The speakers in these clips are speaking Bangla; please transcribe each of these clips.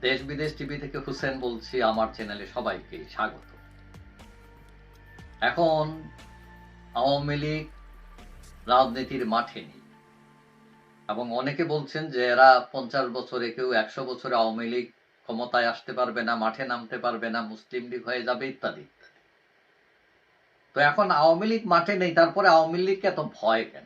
দেশ বিদেশ টিভি থেকে হুসেন বলছি, আমার চ্যানেলে সবাইকে স্বাগত। এখন আওয়ামী লীগ রাজনীতির মাঠে নেই। এবং অনেকে বলছেন যে এরা পঞ্চাশ বছরে কেউ একশো বছরে আওয়ামী লীগ ক্ষমতায় আসতে পারবে না, মাঠে নামতে পারবে না, মুসলিম লীগ হয়ে যাবে, ইত্যাদি ইত্যাদি। তো এখন আওয়ামী লীগ মাঠে নেই, তারপরে আওয়ামী লীগকে এত ভয় কেন?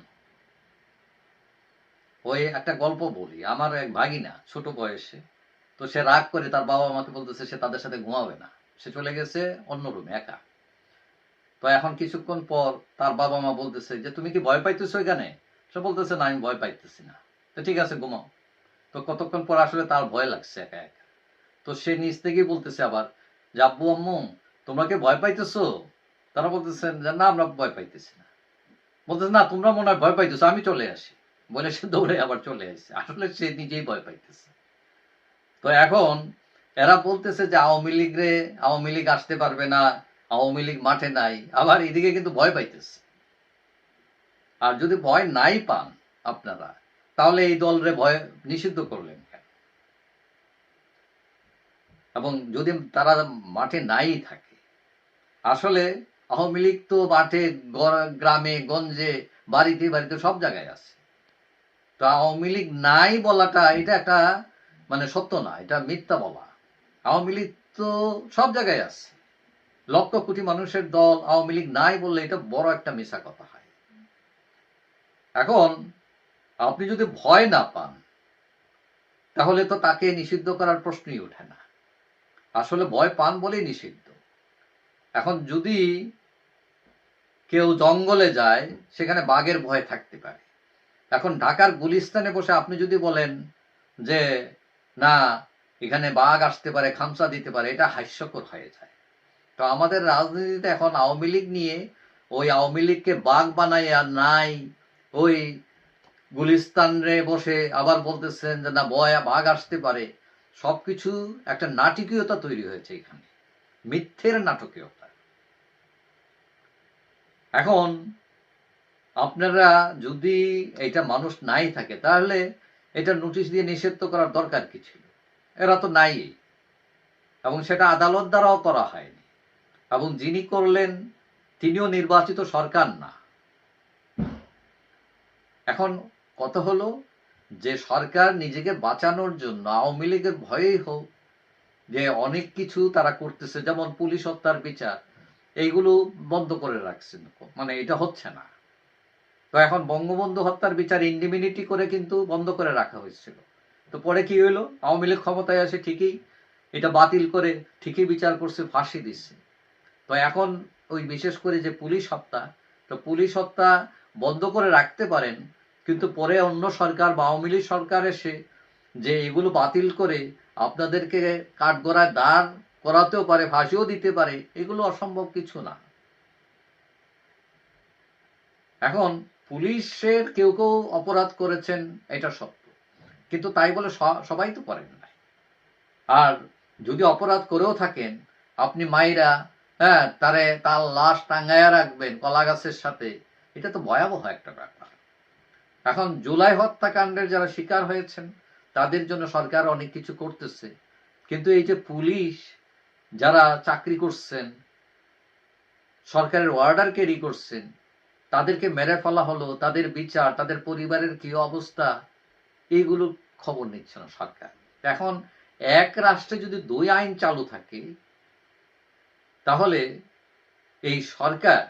ওই একটা গল্প বলি। আমার এক ভাগিনা, ছোট বয়সে তো সে রাগ করে তার বাবা আমাকে বলতেছে, সে তাদের সাথে ঘুমাবে না। সে চলে গেছে অন্য রুমে একা। তো এখন কিছুক্ষণ পর তার বাবা মা বলতেছে যে, তুমি কি ভয় পাইতেছো এখানে? সে বলতেছে, না, আমি ভয় পাইতেছি না। তো ঠিক আছে, ঘুমাও। তো কতক্ষণ পর আসলে তার ভয় লাগছে একা একা। তো সে নিজ থেকেই বলতেছে আবার যে, আব্বু, আম্মু, তোমরা কি ভয় পাইতেছো? তারা বলতেছেন যে, না, আমরা ভয় পাইতেছি না। বলতেছে, না, তোমরা মনে হয় ভয় পাইতেছো, আমি চলে আসি। বলে সে দৌড়ে আবার চলে আসছে আসলে সে নিজেই ভয় পাইতেছে। তো এখন এরা বলতেছে যে আওয়ামী লীগ রে আওয়ামী লীগ আসতে পারবে না, আওয়ামী লীগ মাঠে নাই, আবার এদিকে কিন্তু ভয় পাইতেছে। আর যদি ভয় নাই পান আপনারা, তাহলে এই দলরে ভয় নিষিদ্ধ করলেন এবং যদি তারা মাঠে নাই থাকে, আসলে আওয়ামী লীগ তো মাঠে গ্রামে, গঞ্জে, বাড়িতে বাড়িতে সব জায়গায় আছে। তো আওয়ামী লীগ নাই বলাটা এটা একটা মানে সত্য না, এটা মিথ্যা বলা। আওয়ামী লীগ তো সব জায়গায় আছে। লক্ষ কোটি মানুষের দল আওয়ামী লীগ নাই বললে এটা বড় একটা মিশা কথা হয়। এখন আপনি যদি ভয় না পান, তাহলে তো তাকে নিষিদ্ধ করার প্রশ্নই ওঠে না। আসলে ভয় পান বলেই নিষিদ্ধ। এখন যদি কেউ জঙ্গলে যায়, সেখানে বাঘের ভয় থাকতে পারে। এখন ঢাকার গুলিস্তানে বসে আপনি যদি বলেন যে না, এখানে বাঘ আসতে পারে খামসা দিতে পারে, এটা হাস্যকর হয়ে যায়। তো আমাদের রাজনীতিতে এখন আওয়ামী লীগ নিয়ে ওই আওয়ামী লীগকে বাঘ বানাই আর নাই। ওই গুলিস্তান রে বসে আবার বলতেছেন যে, না, বয়া, বাঘ আসতে পারে। সবকিছু একটা নাটকীয়তা তৈরি হয়েছে এখানে। মিথ্যের নাটকীয়তা। এখন আপনারা যদি এটা মানুষ নাই থাকে, তাহলে এটা নোটিশ দিয়ে নিষিদ্ধ করার দরকার কি ছিল? এরা তো নাই। এবং সেটা আদালত দ্বারাও করা হয়নি। এবং যিনি করলেন, তিনিও নির্বাচিত সরকার না। এখন কথা হলো, যে সরকার নিজেকে বাঁচানোর জন্য আওয়ামী লীগের ভয়েই হোক, যে অনেক কিছু তারা করতেছে, যেমন পুলিশ হত্যার বিচার, এইগুলো বন্ধ করে রাখছেন। মানে এটা হচ্ছে না। তো এখন বঙ্গবন্ধু হত্যার বিচার ইন্ডিমিনিটি করে কিন্তু বন্ধ করে রাখা হয়েছিল। তো পরে কি হইল আওয়ামী লীগ ক্ষমতায় আসে ঠিকই, এটা বাতিল করে ঠিকই বিচার করছে, ফাঁসি দিচ্ছে। তো এখন ওই বিশেষ করে যে পুলিশ হত্যা, তো পুলিশ হত্যা বন্ধ করে রাখতে পারেন, কিন্তু পরে অন্য সরকার বা আওয়ামী লীগ সরকার এসে যে এগুলো বাতিল করে আপনাদেরকে কাঠগড়ায় দাঁড় করাতেও পারে, ফাঁসিও দিতে পারে, এগুলো অসম্ভব কিছু না। এখন পুলিশের কেউ কেউ অপরাধ করেছেন, এটা সত্য। কিন্তু তাই বলে সবাই তো করেন না আর যদি অপরাধ করেও থাকেন, আপনি মাইরা হ্যাঁ তারে তার লাশ টাঙ্গায়া রাখবেন কলা গাছের সাথে, এটা তো ভয়াবহ একটা ব্যাপার। এখন জুলাই হত্যাকাণ্ডের যারা শিকার হয়েছেন, তাদের জন্য সরকার অনেক কিছু করতেছে। কিন্তু এই যে পুলিশ যারা চাকরি করছেন, সরকারের অর্ডার ক্যারি করছেন তাদেরকে মেরে ফেলা হলো, তাদের বিচার, তাদের পরিবারের কি অবস্থা এইগুলো খবর নিচ্ছে না সরকার। এখন এক রাষ্ট্রে যদি দুই আইন চালু থাকে, তাহলে এই সরকার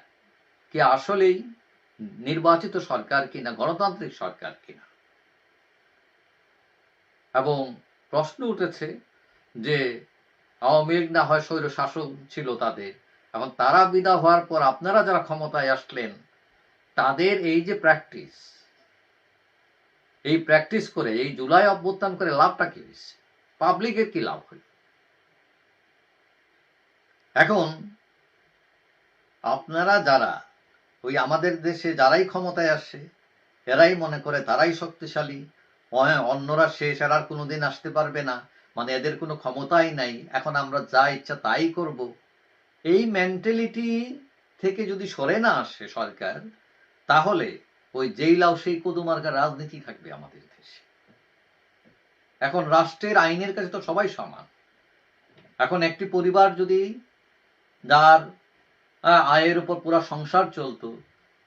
কি আসলেই নির্বাচিত সরকার কিনা, গণতান্ত্রিক সরকার কিনা? এবং প্রশ্ন উঠেছে যে আওয়ামী লীগ না হয় স্বৈর শাসক ছিল তাদের, এখন তারা বিদা হওয়ার পর আপনারা যারা ক্ষমতায় আসলেন তাদের এই যে প্র্যাকটিস এই প্র্যাকটিস করে, এই জুলাই অভ্যুত্থান করে লাভটা কি হয়েছে পাবলিকের কি লাভ হইল এখন আপনারা যারা, ওই আমাদের দেশে যারাই ক্ষমতায় আসে, এরাই মনে করে তারাই শক্তিশালী। অন্যরা শেষ, এরা আর কোনোদিন আসতে পারবে না। মানে এদের কোনো ক্ষমতাই নাই। এখন আমরা যা ইচ্ছা তাই করব। এই মেন্টালিটি থেকে যদি সরে না আসে সরকার তাহলে ওই যেই লাউ, সেই কদুমার্কা রাজনীতি থাকবে আমাদের দেশে। এখন রাষ্ট্রের আইনের কাছে তো সবাই সমান। এখন একটি পরিবার যদি যার আয়ের উপর পুরো সংসার চলতো,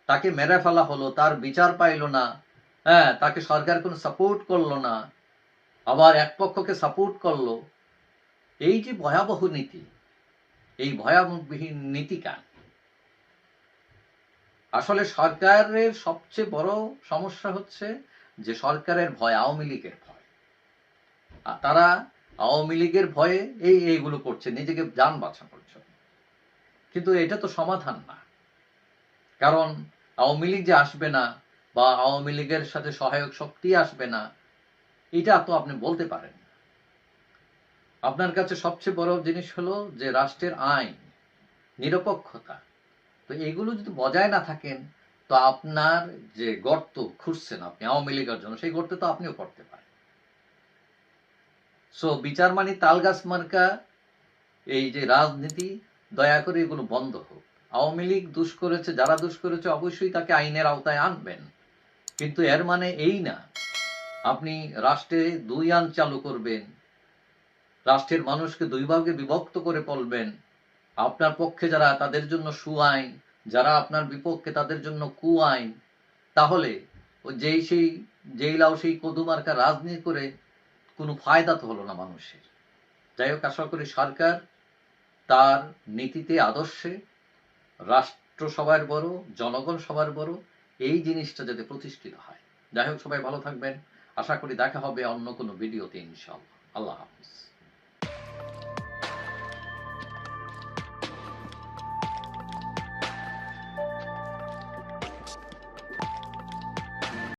তাকে মেরে ফেলা হলো, তার বিচার পাইলো না হ্যাঁ তাকে সরকার কোনো সাপোর্ট করল না, আবার এক পক্ষকে সাপোর্ট করল, এই যে ভয়াবহ নীতি, এই ভয়াবহবিহীন নীতি কেন? আসলে সরকারের সবচেয়ে বড় সমস্যা হচ্ছে যে সরকারের ভয় আওয়ামী লীগের ভয়। আর তারা আওয়ামী লীগের ভয়ে এই এইগুলো করছে, নিজেকে যান বাঁচানোর জন্য কিন্তু এটা তো সমাধান না। কারণ আওয়ামী লীগ যে আসবে না বা আওয়ামী লীগের সাথে সহায়ক শক্তি আসবে না, এটা তো আপনি বলতে পারেন আপনার কাছে সবচেয়ে বড় জিনিস হলো যে রাষ্ট্রের আইন, নিরপেক্ষতা তো এগুলো যদি বজায় না থাকেন, তো আপনার যে গর্ত খুঁজছেন আপনি, আওয়ামী লীগের জন্য, সেই গর্তে তো আপনিও করতে পারেন। সো বিচার মানে তালগাছ মার্কা, এই যে রাজনীতি, দয়া করে এগুলো বন্ধ হোক। আওয়ামী লীগ দুষ করেছে, যারা দুষ করেছে, অবশ্যই তাকে আইনের আওতায় আনবেন। কিন্তু এর মানে এই না, আপনি রাষ্ট্রে দুই আন চালু করবেন, রাষ্ট্রের মানুষকে দুই ভাগে বিভক্ত করে পড়বেন আপনার পক্ষে যারা তাদের জন্য সু আইন যারা আপনার বিপক্ষে তাদের জন্য কু আইন তাহলে যেই সেই যেই লাও সেই কদুমার্কা রাজনীতি করে কোনো ফায়দা তো হলো না মানুষের। যাই হোক, আশা করি সরকার তার নীতিতে আদর্শে রাষ্ট্র সবার বড়, জনগণ সবার বড়, এই জিনিসটা যাতে প্রতিষ্ঠিত হয়। যাই হোক, সবাই ভালো থাকবেন। আশা করি দেখা হবে অন্য কোনো ভিডিওতে ইনশাআল্লাহ। আল্লাহ হাফিজ।